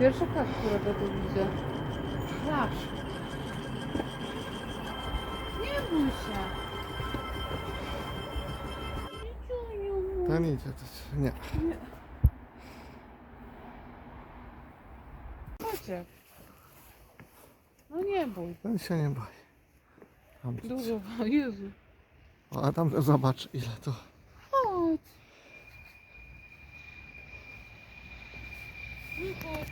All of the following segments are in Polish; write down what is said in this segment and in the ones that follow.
Pierwszy raz, którego tu widzę. Zawsze. Nie bój się. Ten idzie. to- Nie. Nie. Maciek. No nie bój. Ten się nie boi. Tam, Dużo, Jezu. o, a tam zobacz ile to. Chodź. Büyük olsun.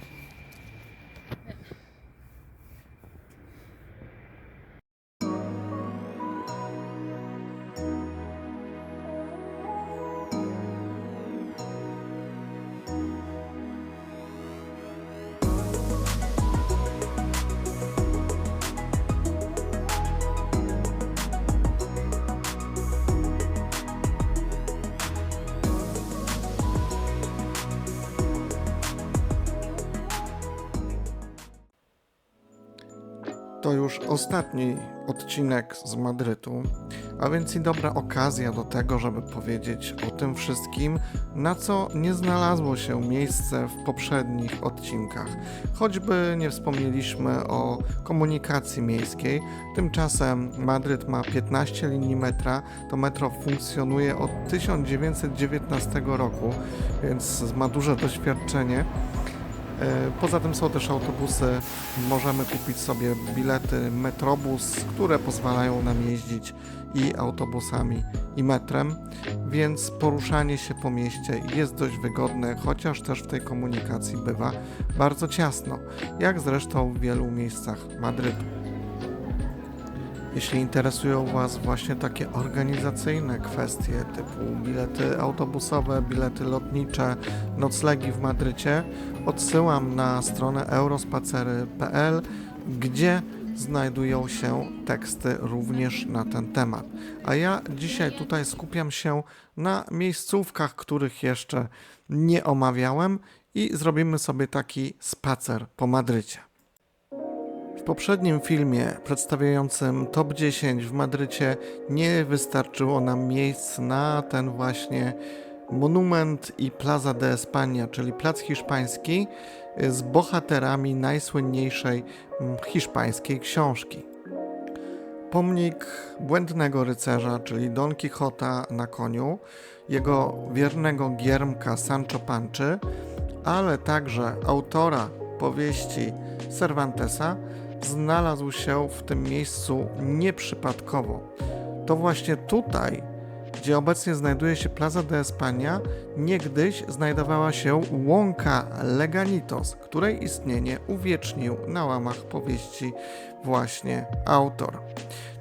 Już ostatni odcinek z Madrytu, a więc i dobra okazja do tego, żeby powiedzieć o tym wszystkim, na co nie znalazło się miejsce w poprzednich odcinkach. Choćby nie wspomnieliśmy o komunikacji miejskiej, tymczasem Madryt ma 15 linii metra, to metro funkcjonuje od 1919 roku, więc ma duże doświadczenie. E, Poza tym są też autobusy. Możemy kupić sobie bilety Metrobus, które pozwalają nam jeździć i autobusami, i metrem, więc poruszanie się po mieście jest dość wygodne, chociaż też w tej komunikacji bywa bardzo ciasno, jak zresztą w wielu miejscach Madrytu. Jeśli interesują Was właśnie takie organizacyjne kwestie typu bilety autobusowe, bilety lotnicze, noclegi w Madrycie, odsyłam na stronę eurospacery.pl, gdzie znajdują się teksty również na ten temat. A ja dzisiaj tutaj skupiam się na miejscówkach, których jeszcze nie omawiałem i zrobimy sobie taki spacer po Madrycie. W poprzednim filmie przedstawiającym top 10 w Madrycie nie wystarczyło nam miejsc na ten właśnie monument i Plaza de España, czyli Plac Hiszpański z bohaterami najsłynniejszej hiszpańskiej książki. Pomnik błędnego rycerza, czyli Don Quixota na koniu, jego wiernego giermka Sancho Panczy, ale także autora powieści Cervantesa, znalazł się w tym miejscu nieprzypadkowo. To właśnie tutaj, gdzie obecnie znajduje się Plaza de España, niegdyś znajdowała się łąka Leganitos, której istnienie uwiecznił na łamach powieści właśnie autor.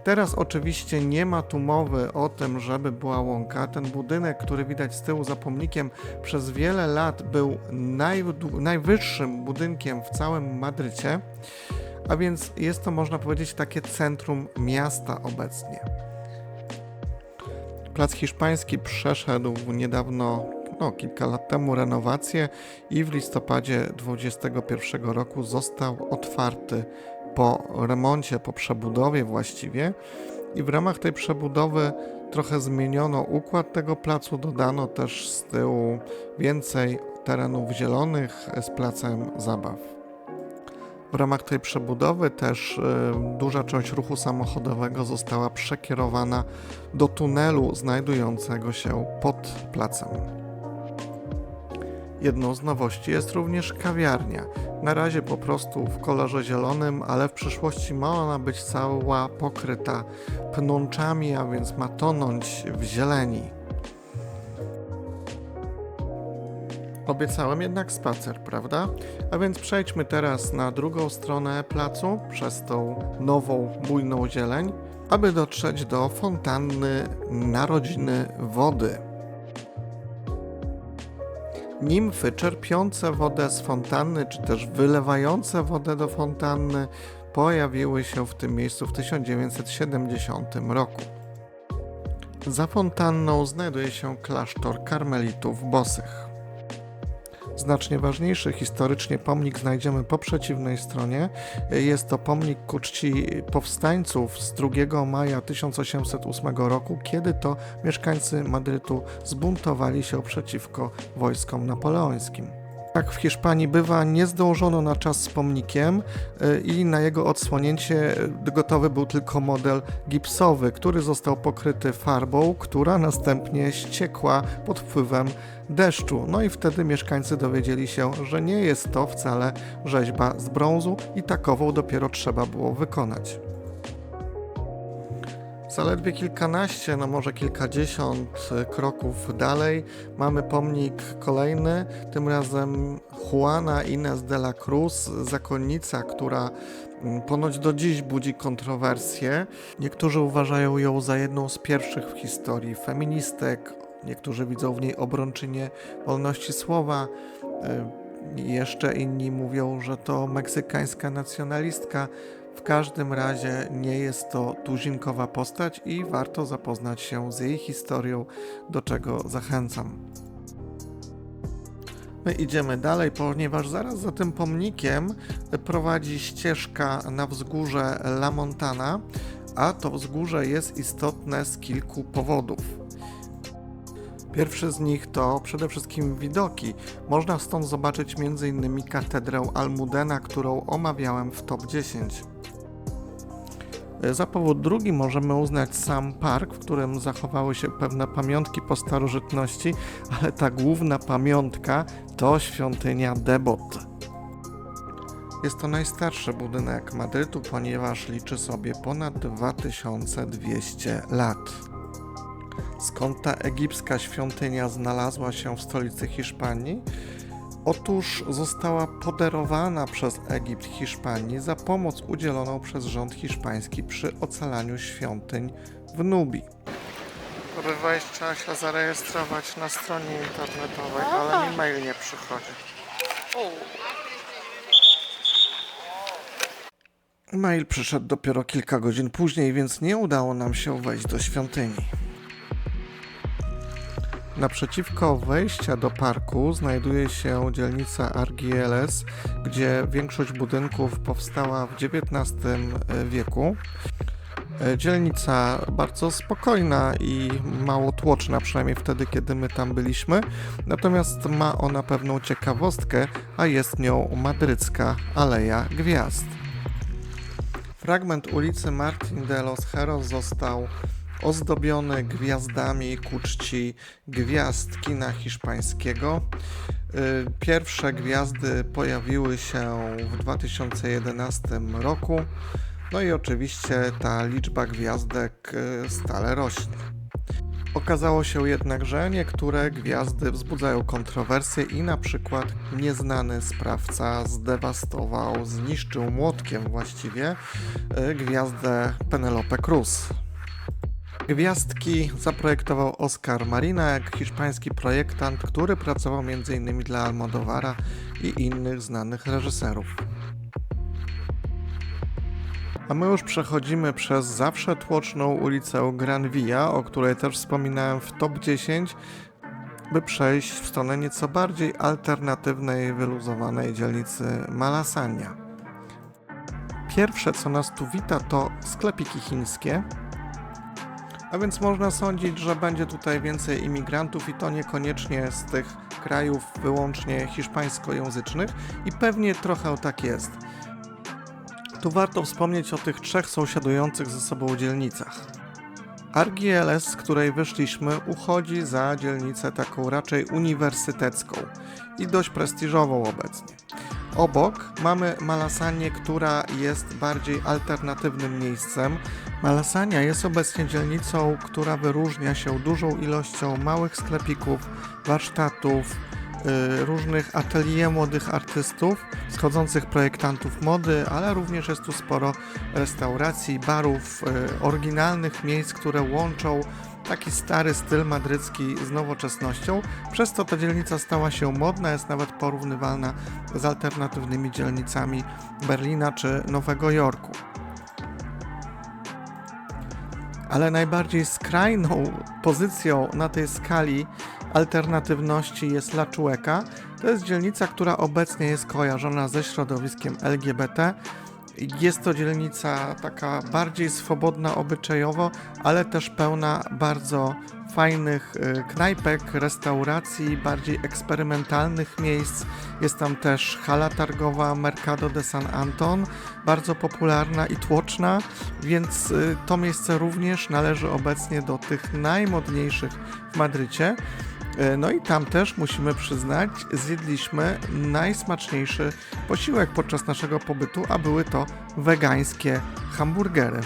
Teraz oczywiście nie ma tu mowy o tym, żeby była łąka. Ten budynek, który widać z tyłu za pomnikiem, przez wiele lat był najwyższym budynkiem w całym Madrycie, a więc jest to, można powiedzieć, takie centrum miasta obecnie. Plac Hiszpański przeszedł niedawno, no kilka lat temu, renowację i w listopadzie 2021 roku został otwarty po remoncie, po przebudowie właściwie. I w ramach tej przebudowy trochę zmieniono układ tego placu, dodano też z tyłu więcej terenów zielonych z placem zabaw. W ramach tej przebudowy też y, duża część ruchu samochodowego została przekierowana do tunelu znajdującego się pod placem. Jedną z nowości jest również kawiarnia. Na razie po prostu w kolorze zielonym, ale w przyszłości ma ona być cała pokryta pnączami, a więc ma tonąć w zieleni. Obiecałem jednak spacer, prawda? A więc przejdźmy teraz na drugą stronę placu, przez tą nową, bujną zieleń, aby dotrzeć do fontanny Narodziny Wody. Nimfy czerpiące wodę z fontanny, czy też wylewające wodę do fontanny, pojawiły się w tym miejscu w 1970 roku. Za fontanną znajduje się klasztor karmelitów bosych. Znacznie ważniejszy historycznie pomnik znajdziemy po przeciwnej stronie. Jest to pomnik ku czci powstańców z 2 maja 1808 roku, kiedy to mieszkańcy Madrytu zbuntowali się przeciwko wojskom napoleońskim. Jak w Hiszpanii bywa, nie zdążono na czas z pomnikiem y, i na jego odsłonięcie y, gotowy był tylko model gipsowy, który został pokryty farbą, która następnie ściekła pod wpływem deszczu. No i wtedy mieszkańcy dowiedzieli się, że nie jest to wcale rzeźba z brązu i takową dopiero trzeba było wykonać. Zaledwie kilkanaście, no może kilkadziesiąt y, kroków dalej mamy pomnik kolejny, tym razem Juana Inés de la Cruz, zakonnica, która mm, ponoć do dziś budzi kontrowersje. Niektórzy uważają ją za jedną z pierwszych w historii feministek, niektórzy widzą w niej obrończynię wolności słowa. y, Jeszcze inni mówią, że to meksykańska nacjonalistka. W każdym razie nie jest to tuzinkowa postać i warto zapoznać się z jej historią, do czego zachęcam. My idziemy dalej, ponieważ zaraz za tym pomnikiem prowadzi ścieżka na wzgórze La Montana, a to wzgórze jest istotne z kilku powodów. Pierwszy z nich to przede wszystkim widoki. Można stąd zobaczyć m.in. katedrę Almudena, którą omawiałem w top 10. Za powód drugi możemy uznać sam park, w którym zachowały się pewne pamiątki po starożytności, ale ta główna pamiątka to świątynia Debot. Jest to najstarszy budynek Madrytu, ponieważ liczy sobie ponad 2200 lat. Skąd ta egipska świątynia znalazła się w stolicy Hiszpanii? Otóż została podarowana przez Egipt Hiszpanii za pomoc udzieloną przez rząd hiszpański przy ocalaniu świątyń w Nubii. Wejść trzeba się zarejestrować na stronie internetowej, ale mi mail nie przychodzi. Mail przyszedł dopiero kilka godzin później, więc nie udało nam się wejść do świątyni. Naprzeciwko wejścia do parku znajduje się dzielnica Argieles, gdzie większość budynków powstała w XIX wieku. E, Dzielnica bardzo spokojna i mało tłoczna, przynajmniej wtedy, kiedy my tam byliśmy. Natomiast ma ona pewną ciekawostkę, a jest nią madrycka Aleja Gwiazd. Fragment ulicy Martin de los Heros został ozdobiony gwiazdami ku czci gwiazd kina hiszpańskiego. Y, Pierwsze gwiazdy pojawiły się w 2011 roku. No i oczywiście ta liczba gwiazdek y, stale rośnie. Okazało się jednak, że niektóre gwiazdy wzbudzają kontrowersje i na przykład nieznany sprawca zdewastował, zniszczył młotkiem właściwie y, gwiazdę Penelope Cruz. Gwiazdki zaprojektował Oscar Marinak, hiszpański projektant, który pracował m.in. dla Almodovara i innych znanych reżyserów. A my już przechodzimy przez zawsze tłoczną ulicę Gran Via, o której też wspominałem w top 10, by przejść w stronę nieco bardziej alternatywnej, wyluzowanej dzielnicy Malasania. Pierwsze, co nas tu wita, to sklepiki chińskie, a więc można sądzić, że będzie tutaj więcej imigrantów i to niekoniecznie z tych krajów wyłącznie hiszpańskojęzycznych i pewnie trochę tak jest. Tu warto wspomnieć o tych trzech sąsiadujących ze sobą dzielnicach. Argieles, z której wyszliśmy, uchodzi za dzielnicę taką raczej uniwersytecką i dość prestiżową obecnie. Obok mamy Malasanię, która jest bardziej alternatywnym miejscem. Malasania jest obecnie dzielnicą, która wyróżnia się dużą ilością małych sklepików, warsztatów, y, różnych atelier młodych artystów, schodzących projektantów mody, ale również jest tu sporo restauracji, barów, y, oryginalnych miejsc, które łączą taki stary styl madrycki z nowoczesnością. Przez to ta dzielnica stała się modna, jest nawet porównywalna z alternatywnymi dzielnicami Berlina czy Nowego Jorku. Ale najbardziej skrajną pozycją na tej skali alternatywności jest La Chueca. To jest dzielnica, która obecnie jest kojarzona ze środowiskiem LGBT Jest to dzielnica taka bardziej swobodna obyczajowo, ale też pełna bardzo fajnych y, knajpek, restauracji, bardziej eksperymentalnych miejsc. Jest tam też hala targowa Mercado de San Anton, bardzo popularna i tłoczna, więc y, to miejsce również należy obecnie do tych najmodniejszych w Madrycie. Y, No i tam też musimy przyznać, zjedliśmy najsmaczniejszy posiłek podczas naszego pobytu, a były to wegańskie hamburgery.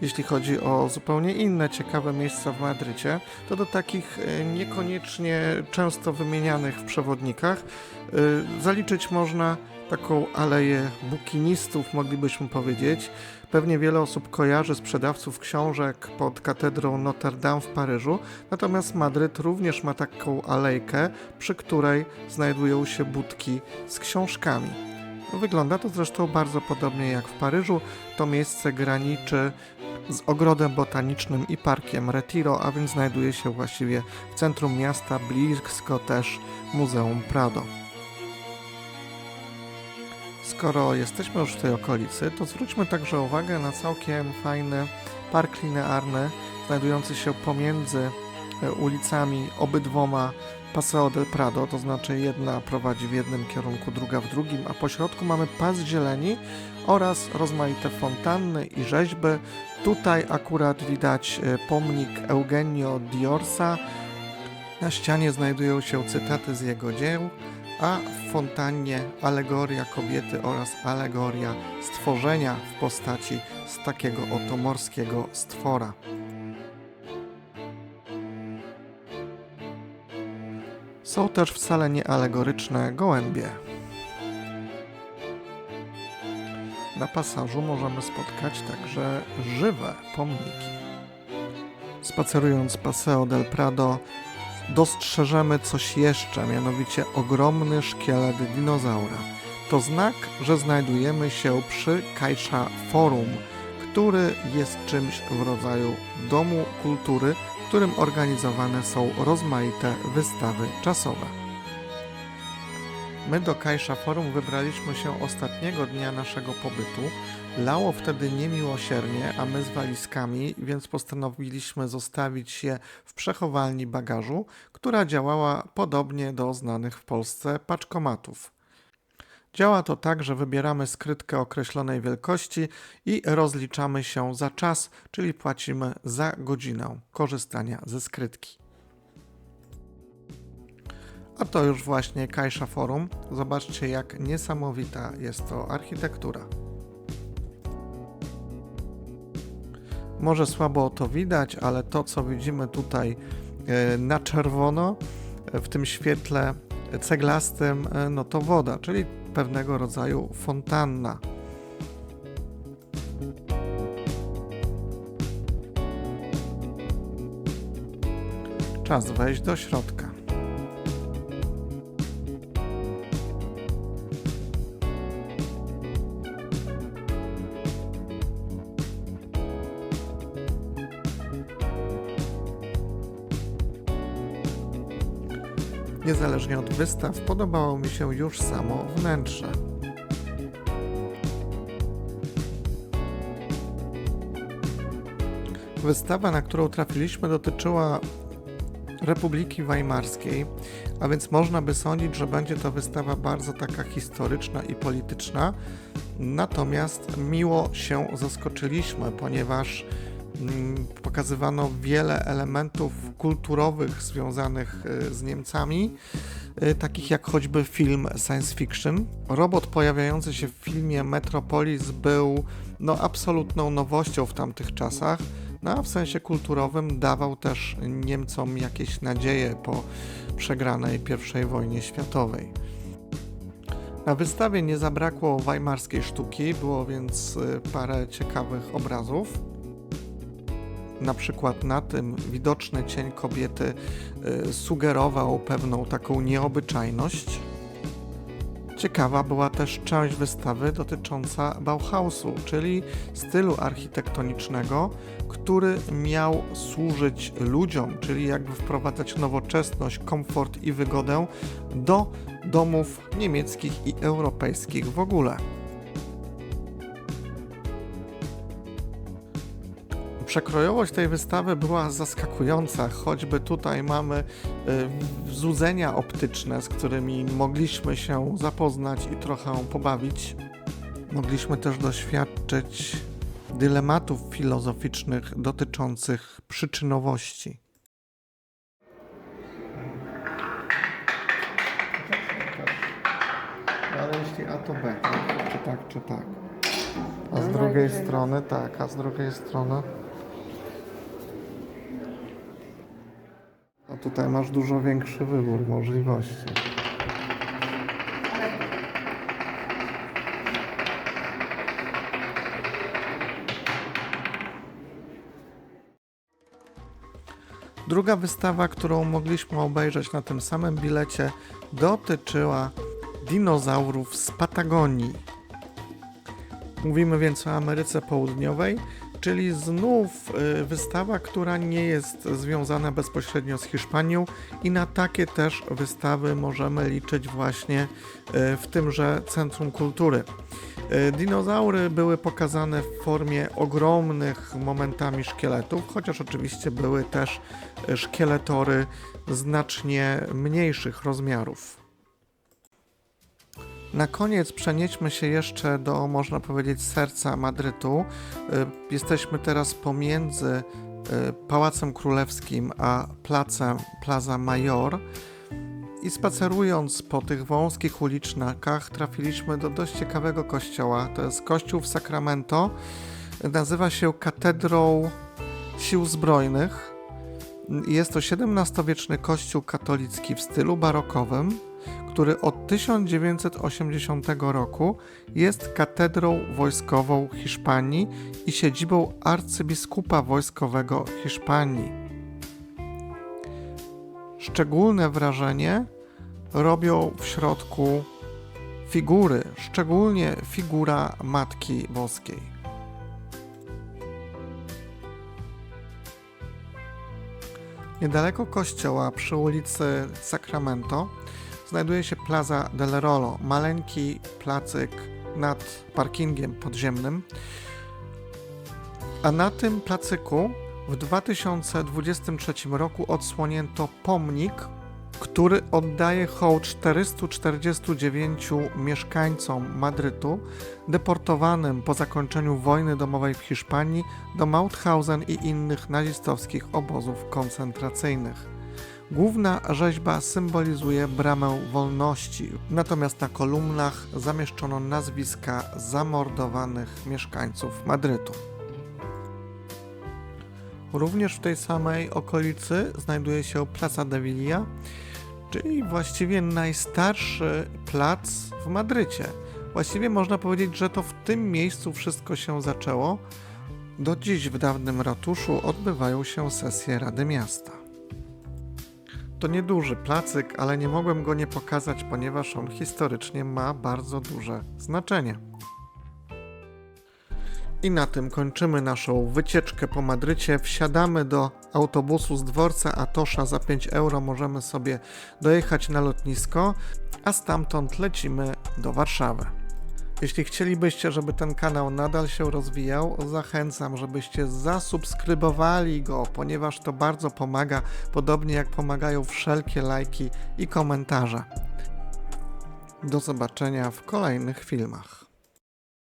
Jeśli chodzi o zupełnie inne ciekawe miejsca w Madrycie, to do takich e, niekoniecznie często wymienianych w przewodnikach e, zaliczyć można taką aleję bukinistów, moglibyśmy powiedzieć. Pewnie wiele osób kojarzy sprzedawców książek pod katedrą Notre Dame w Paryżu, natomiast Madryt również ma taką alejkę, przy której znajdują się budki z książkami. Wygląda to zresztą bardzo podobnie jak w Paryżu. To miejsce graniczy z ogrodem botanicznym i parkiem Retiro, a więc znajduje się właściwie w centrum miasta, blisko też Muzeum Prado. Skoro jesteśmy już w tej okolicy, to zwróćmy także uwagę na całkiem fajny park linearny, znajdujący się pomiędzy e, ulicami obydwoma Paseo del Prado, to znaczy jedna prowadzi w jednym kierunku, druga w drugim, a po środku mamy pas zieleni oraz rozmaite fontanny i rzeźby. Tutaj akurat widać e, pomnik Eugenio Diorsa. Na ścianie znajdują się cytaty z jego dzieł, a w fontannie alegoria kobiety oraz alegoria stworzenia w postaci z takiego oto morskiego stwora. Są też wcale nie alegoryczne gołębie. Na pasażu możemy spotkać także żywe pomniki. Spacerując Paseo del Prado, dostrzeżemy coś jeszcze, mianowicie ogromny szkielet dinozaura. To znak, że znajdujemy się przy Caixa Forum, który jest czymś w rodzaju domu kultury, w którym organizowane są rozmaite wystawy czasowe. My do Kajsza Forum wybraliśmy się ostatniego dnia naszego pobytu. Lało wtedy niemiłosiernie, a my z walizkami, więc postanowiliśmy zostawić je w przechowalni bagażu, która działała podobnie do znanych w Polsce paczkomatów. Działa to tak, że wybieramy skrytkę określonej wielkości i rozliczamy się za czas, czyli płacimy za godzinę korzystania ze skrytki. A to już właśnie Kajsza Forum. Zobaczcie, jak niesamowita jest to architektura. Może słabo to widać, ale to, co widzimy tutaj e, na czerwono, e, w tym świetle ceglastym, e, no to woda, czyli pewnego rodzaju fontanna. Czas wejść do środka. Niezależnie od wystaw, podobało mi się już samo wnętrze. Wystawa, na którą trafiliśmy, dotyczyła Republiki Weimarskiej, a więc można by sądzić, że będzie to wystawa bardzo taka historyczna i polityczna. Natomiast miło się zaskoczyliśmy, ponieważ pokazywano wiele elementów kulturowych związanych y, z Niemcami, y, takich jak choćby film science fiction. Robot pojawiający się w filmie Metropolis był no, absolutną nowością w tamtych czasach. No a w sensie kulturowym dawał też Niemcom jakieś nadzieje po przegranej I wojnie światowej. Na wystawie nie zabrakło weimarskiej sztuki, było więc y, parę ciekawych obrazów. Na przykład na tym widoczny cień kobiety y, sugerował pewną taką nieobyczajność. Ciekawa była też część wystawy dotycząca Bauhausu, czyli stylu architektonicznego, który miał służyć ludziom, czyli jakby wprowadzać nowoczesność, komfort i wygodę do domów niemieckich i europejskich w ogóle. Przekrojowość tej wystawy była zaskakująca, choćby tutaj mamy y, złudzenia optyczne, z którymi mogliśmy się zapoznać i trochę pobawić. Mogliśmy też doświadczyć dylematów filozoficznych dotyczących przyczynowości. Ale jeśli A to B, czy tak, czy tak. A z drugiej strony tak, a z drugiej strony. Tutaj masz dużo większy wybór możliwości. Druga wystawa, którą mogliśmy obejrzeć na tym samym bilecie, dotyczyła dinozaurów z Patagonii. Mówimy więc o Ameryce Południowej, czyli znów y, wystawa, która nie jest związana bezpośrednio z Hiszpanią i na takie też wystawy możemy liczyć właśnie y, w tymże Centrum Kultury. Y, Dinozaury były pokazane w formie ogromnych momentami szkieletów, chociaż oczywiście były też szkieletory znacznie mniejszych rozmiarów. Na koniec przenieśmy się jeszcze do, można powiedzieć, serca Madrytu. Y, Jesteśmy teraz pomiędzy y, Pałacem Królewskim a placem Plaza Mayor. I spacerując po tych wąskich uliczkach trafiliśmy do dość ciekawego kościoła. To jest kościół w Sacramento. Nazywa się Katedrą Sił Zbrojnych. Jest to XVII-wieczny kościół katolicki w stylu barokowym, który od 1980 roku jest katedrą wojskową Hiszpanii i siedzibą arcybiskupa wojskowego Hiszpanii. Szczególne wrażenie robią w środku figury, szczególnie figura Matki Boskiej. Niedaleko kościoła przy ulicy Sacramento znajduje się Plaza del Rolo, maleńki placyk nad parkingiem podziemnym. A na tym placyku w 2023 roku odsłonięto pomnik, który oddaje hołd 449 mieszkańcom Madrytu deportowanym po zakończeniu wojny domowej w Hiszpanii do Mauthausen i innych nazistowskich obozów koncentracyjnych. Główna rzeźba symbolizuje bramę wolności, natomiast na kolumnach zamieszczono nazwiska zamordowanych mieszkańców Madrytu. Również w tej samej okolicy znajduje się Plaza de Villa, czyli właściwie najstarszy plac w Madrycie. Właściwie można powiedzieć, że to w tym miejscu wszystko się zaczęło. Do dziś w dawnym ratuszu odbywają się sesje Rady Miasta. To nieduży placyk, ale nie mogłem go nie pokazać, ponieważ on historycznie ma bardzo duże znaczenie. I na tym kończymy naszą wycieczkę po Madrycie. Wsiadamy do autobusu z dworca Atosza za 5 euro. Możemy sobie dojechać na lotnisko, a stamtąd lecimy do Warszawy. Jeśli chcielibyście, żeby ten kanał nadal się rozwijał, zachęcam, żebyście zasubskrybowali go, ponieważ to bardzo pomaga, podobnie jak pomagają wszelkie lajki i komentarze. Do zobaczenia w kolejnych filmach.